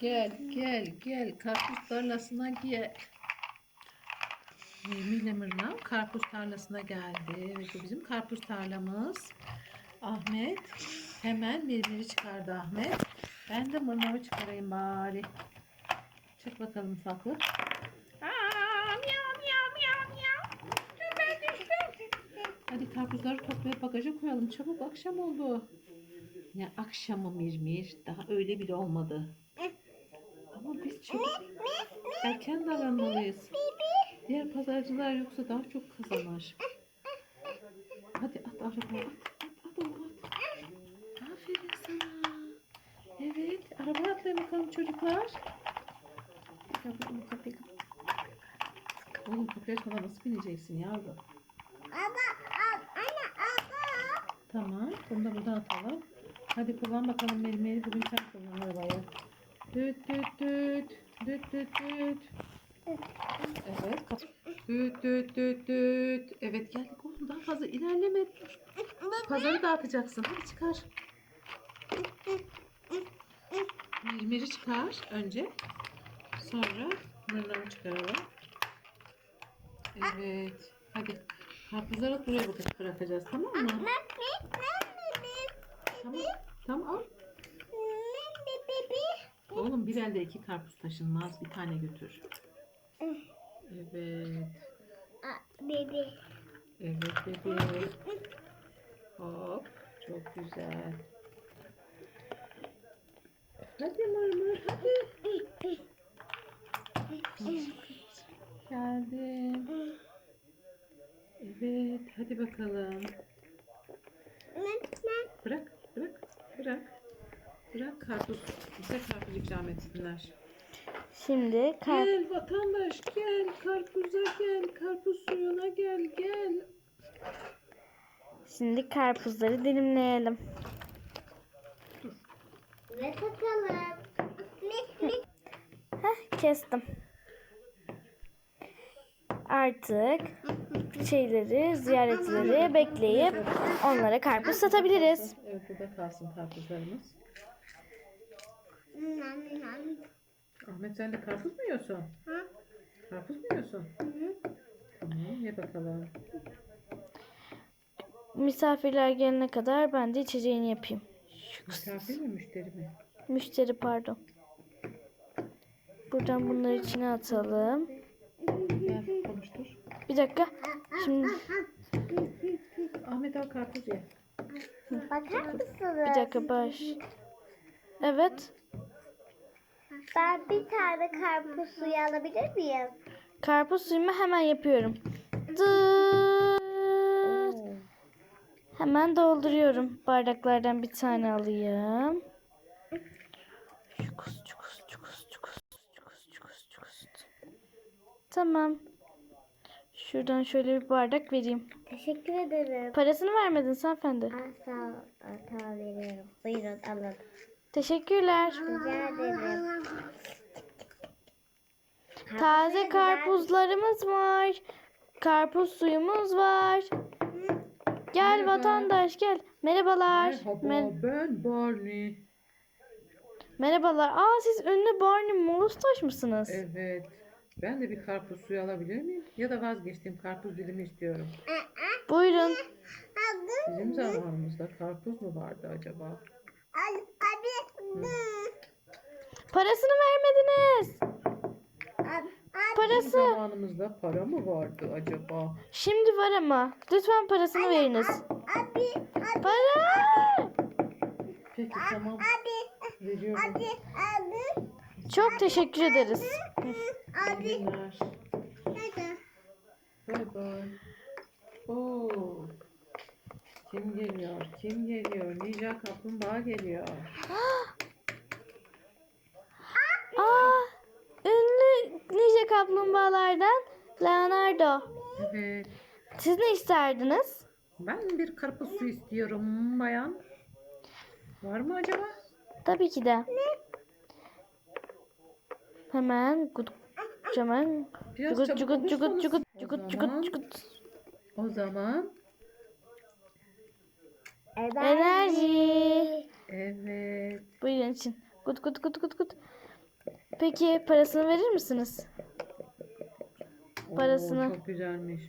Gel gel gel karpuz tarlasına gel. Emine Mırnav karpuz tarlasına geldi. Evet bu bizim karpuz tarlamız. Ahmet hemen birbiri çıkardı Ahmet. Ben de mırnavı çıkarayım bari. Çık bakalım ufaklık. Aa, miyav, miyav, miyav, miyav. Dur, ben düştüm. Hadi karpuzları toplayıp bagaja koyalım. Çabuk akşam oldu. Ne akşamı Mirmir. Daha öyle bile olmadı. Çok erken davranmalıyız. Diğer pazarcılar yoksa daha çok kazanır. Hadi at arabaya at. At at at. Aferin sana. Evet. Arabaya atlayın bakalım çocuklar. Kapıyı kapıyı Oğlum kapıyı açmadan nasıl bineceksin yavrum? Tamam. Bunu da buradan atalım. Hadi kullan bakalım Meri Bugün sen kullan arabayı. Düt düt düt. Düt düt düt. Evet. kap- Düt düt düt düt. Evet geldik oğlum daha fazla ilerleme. Pazarı dağıtacaksın. Hadi çıkar. Mirmiri çıkar önce. Sonra mırnavı çıkaralım. Evet. Hadi. Karpuzları buraya bırak- bırakacağız tamam mı? Tamam. Tamam. Oğlum bir elde iki karpuz taşınmaz. Bir tane götür. Evet. Bebe. Evet bebeğim. Hop. Çok güzel. Hadi mırmır hadi. Geldim. Evet hadi bakalım. Bırak bırak bırak. Bırak karpuz. Bize karpuz ikram etsinler. Şimdi kar Gel vatandaş gel karpuza gel karpuz suyuna gel gel. şimdi karpuzları dilimleyelim. Ve takalım. Heh, kestim. Artık şeyleri, ziyaretçileri bekleyip onlara karpuz satabiliriz. Evet burada kalsın karpuzlarımız. Nam nam. Ahmet sen de karpuz mu yiyorsun? Ha? Karpuz mu yiyorsun? Tamam ye bakalım. Misafirler gelene kadar ben de içeceğini yapayım. Misafir mi müşteri mi? Müşteri pardon. Buradan bunları içine atalım. Gel konuştur. Bir dakika. Şimdi Ahmet al karpuz ye. Bakar mısınız? bir dakika baş. Evet. Ben bir tane karpuz suyu alabilir miyim? Karpuz suyumu hemen yapıyorum. Dıt. Hemen dolduruyorum. Bardaklardan bir tane alayım. Çukus çukus çukus çukus çukus çukus çukus. Tamam. Şuradan şöyle bir bardak vereyim. Teşekkür ederim. Parasını vermedin sen efendi. Aa, sağ ol. Aa, Tamam veriyorum. Buyurun alın. Teşekkürler. Rica ederim. Taze karpuzlarımız var. Karpuz suyumuz var. Gel Merhaba. vatandaş gel. Merhabalar. Merhaba Mer- ben Barney. Merhabalar. Aa siz ünlü Barney Moustache mısınız? Evet. Ben de bir karpuz suyu alabilir miyim? Ya da vazgeçtiğim karpuz dilimi istiyorum. Buyurun. Bizim zamanımızda karpuz mu vardı acaba? Abi. Parasını vermediniz. Bizim Parası. zamanımızda para mı vardı acaba? Şimdi var ama. Lütfen parasını veriniz. Abi. Para. Peki tamam. Veriyorum. Abi. Çok teşekkür ederiz. İyi günler. Bay bay. Oo. Kim geliyor? Kim geliyor? Ninja kaplumbağa geliyor. Aa, ünlü ninja kaplumbağalardan Leonardo. Evet. Siz ne isterdiniz? Ben bir karpuz suyu istiyorum bayan. Var mı acaba? Tabii ki de. Hemen gut hemen Biraz cugut cugut cugut cugut cugut cugut cugut. O zaman Enerji. evet. Buyurun için. Gut gut gut gut gut. Peki parasını verir misiniz? Oo, Parasını. çok güzelmiş.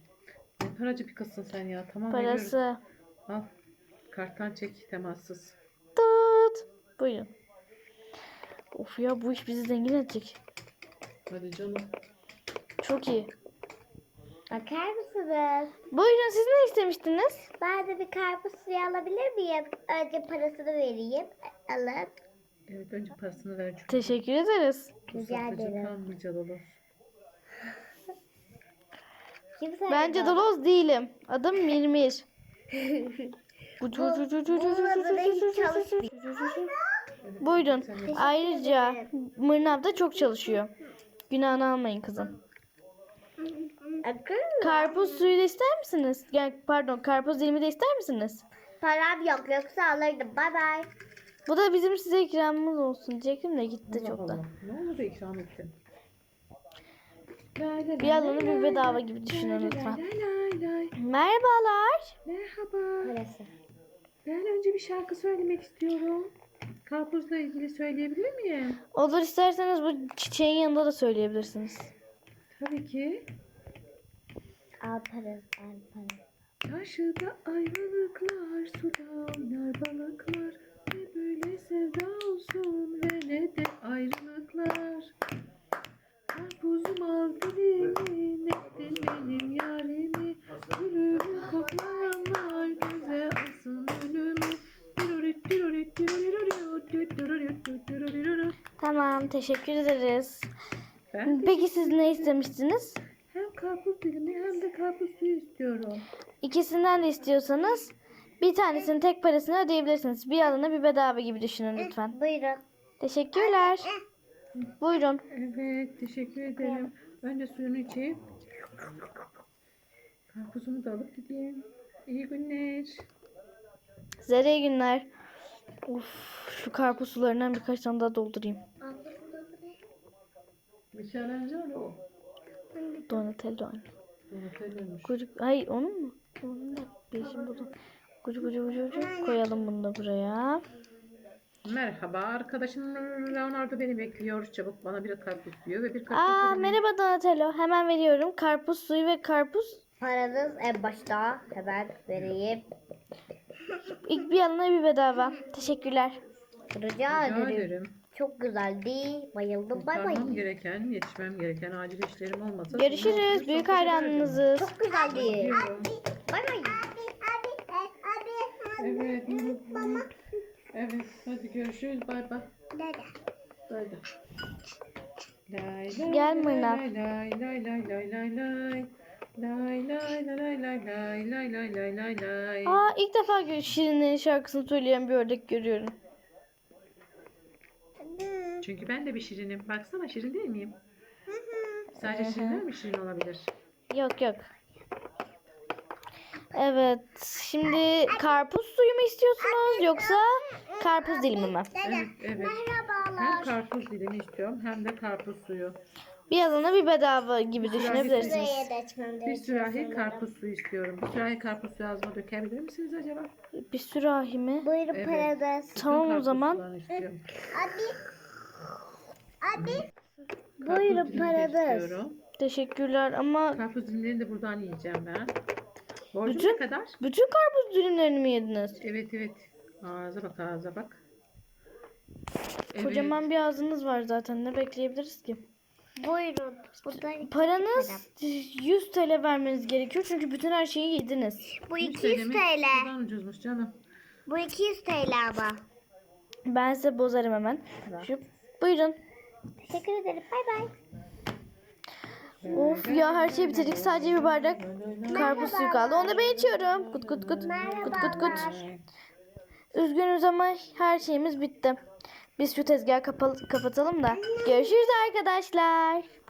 Ne paracı bir kızsın sen ya. Tamam. Parası. Al. Karttan çek temassız. Tut. Buyurun. Of ya bu iş bizi zengin edecek. Hadi canım. Çok iyi. Bakar mısınız? Buyurun siz ne istemiştiniz? Ben de bir karpuz suyu alabilir miyim? Önce parasını vereyim. Alın. Evet önce parasını ver çünkü. Teşekkür ederiz. Rica ederim. tam bir cadolos. Kim söyledi Bence onu? Doloz değilim. Adım Mirmir. Bu-. Buyurun. Ayrıca Mırnav da çok çalışıyor. Günahını almayın kızım. Karpuz suyu da ister misiniz? Yani pardon karpuz dilimi de ister misiniz? Param yok yoksa alırdım. Bye bye. Bu da bizim size ikramımız olsun diyecektim de gitti çoktan. Ne olur da ikram ettin. Bir yalanı bir bedava gibi düşünün lütfen. Merhabalar. Merhaba. Parası. Ben önce bir şarkı söylemek istiyorum. Karpuzla ilgili söyleyebilir miyim? Olur isterseniz bu çiçeğin yanında da söyleyebilirsiniz. Tabii ki. Al parası. Al parası. Karşıda ayvalıklar, suda oynar balıklar. Ne böyle sevda olsun ve ne de ayrılıklar. Al dilimi, nektin benim yarimi. Gülümü koklayanlar göze alsın ölümü. Tamam teşekkür ederiz. Ben Peki siz ne istemiştiniz? hem karpuz dilimi hem de karpuz suyu istiyorum. İkisinden de istiyorsanız bir tanesinin tek parasını ödeyebilirsiniz. Bir alana bir bedava gibi düşünün lütfen. Buyurun. Teşekkürler. Buyurun. Evet, teşekkür ederim. Önce suyunu içeyim. Karpuzumu da alıp gideyim. İyi günler. Size iyi günler. Of, şu karpuz sularından birkaç tane daha doldurayım. Michelangelo o. Donatello anne. Donatello'ymuş. Kucuk, hayır onun mu? Onun da peşin buldum. Kucu kucu kucu kucu. Koyalım bunu da buraya. Merhaba, arkadaşım Leonardo beni bekliyor. Çabuk bana bir karpuz diyor ve bir karpuz Aa dilimi. merhaba Donatello. Hemen veriyorum. Karpuz suyu ve karpuz. Paranız en başta. Hemen vereyim. İlk bir alana bir bedava. Teşekkürler. Rica, Rica ederim. ederim. Çok güzeldi. Bayıldım. Bay bay. Gereken, yetişmem gereken acil işlerim olmasa. Görüşürüz. Büyük hayranınızız. Çok güzeldi. Bay bay. Evet. Evet, hadi görüşürüz. Bay bay. Bay bay. Lay lay Gel lay lay lay lay lay lay lay lay. Lay lay lay lay lay lay lay lay lay lay lay. Aa ilk defa Şirin'in şarkısını söyleyen bir ördek görüyorum. Çünkü ben de bir şirinim. Baksana şirin değil miyim? Sadece şirinler mi şirin olabilir? Yok yok. Evet. Şimdi karpuz suyu mu istiyorsunuz yoksa karpuz dilimi mi? Evet, evet. Hem karpuz dilimi istiyorum hem de karpuz suyu. Bir alana bir bedava gibi düşünebilirsiniz. Buraya da açmam Bir sürahi karpuz suyu istiyorum. Bir sürahi karpuz suyu ağzıma dökebilir misiniz acaba? Bir sürahi mi? Buyurun Evet. Bütün Tamam o karpuz zaman. sularını istiyorum. Buyurun Karpuz dilimi de paranız. istiyorum. Teşekkürler ama Karpuz dilimlerini de buradan yiyeceğim ben. Borcum Bütün- ne kadar? bütün karpuz dilimlerini mi yediniz? Evet evet. Ağza bak ağza bak. Evet. Kocaman bir ağzınız var zaten. Ne bekleyebiliriz ki? Buyurun. Paranız 100 TL vermeniz gerekiyor çünkü bütün her şeyi yediniz. Bu Yüz 200 demek TL. Buradan ucuzmuş canım. Bu 200 TL ama. Ben size bozarım hemen. Şu, buyurun. Teşekkür ederim. Bay bay. Of ya her şeyi bitirdik. Sadece bir bardak karpuz suyu kaldı. Onu da ben içiyorum. Kut kut kut. Kut kut kut. Üzgünüz ama her şeyimiz bitti. Biz şu tezgahı kapatalım da. Görüşürüz arkadaşlar.